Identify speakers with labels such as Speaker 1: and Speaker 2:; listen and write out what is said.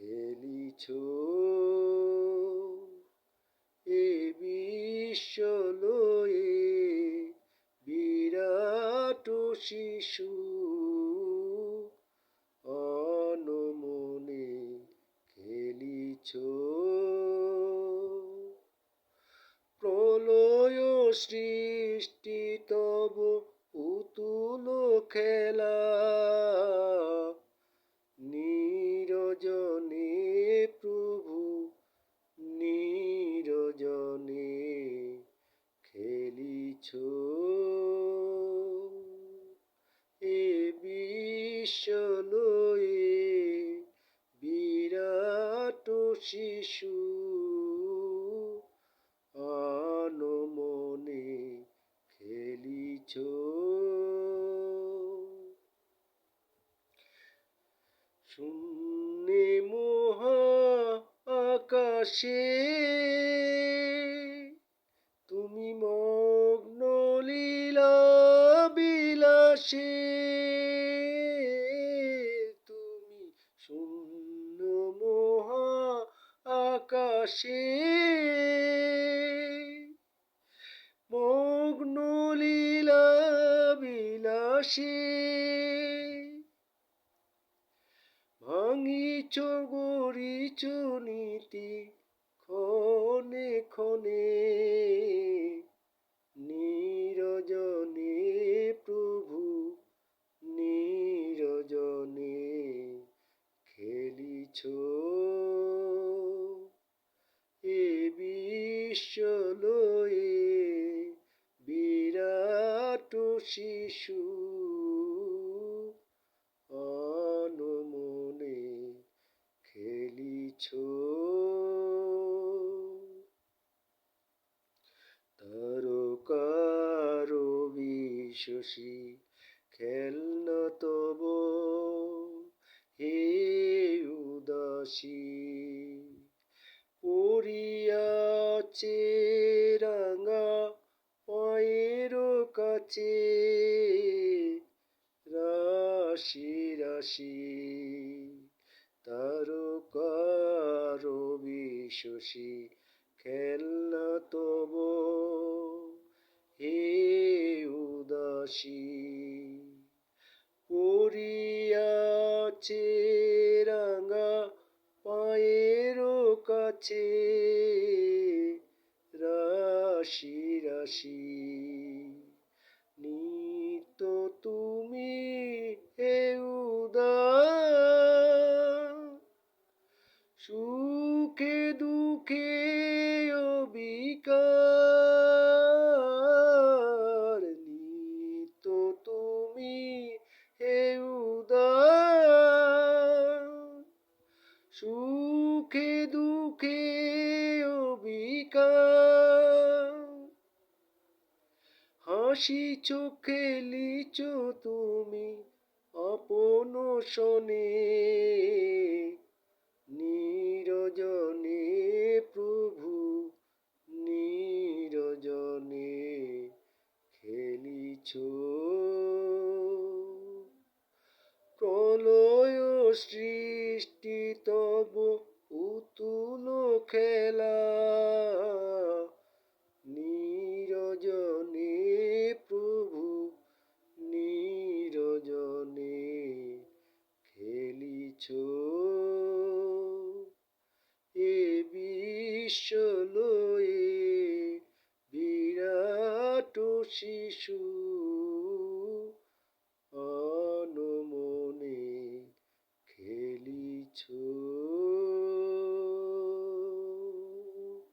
Speaker 1: খেলিছ। এ বিশ্ব বিরাট শিশু। অনমনে খেলিছ। প্রলয় সৃষ্টি তব পুতুল খেলা। বিশ্বলয়ে বিরাট শিশু। অনমনে খেলিছ। শূন্যে মহা আকাশে তুমি মগ্ন লীলা বিলাসে আকাশে মগ্ন লীলা বিলাসে। ভাঙিছ গড়িছ নীতি ক্ষণে ক্ষণে নিরজনে প্রভু নিরজনে খেলিছ। বিশ্বলয়ে বিরাট শিশু অনমনে খেলিছ। তারকার বিশ্বসী খেলন তব। হে উদাসী পড়িয়াছে রাঙা পায়ের কাছে। রাশি রাশি, তারকার বিশ্বসী খেলনা তব। হে উদাসী, পড়িয়াছে রাঙা পায়ের কাছে। রাশি নিত্য তুমি হে উদার। সুখে, দুঃখে অবিকার। নিত্য তুমি হে উদার। সুখে, দুঃখে অবিকার। হাসিছ খেলিছ তুমি আপন শনে। নিরজনে প্রভু নিরজনে খেলিছ। প্রলয় সৃষ্টি তব পুতুল খেলা খেলিছ এ বিশ্বলয়ে বিরাট শিশু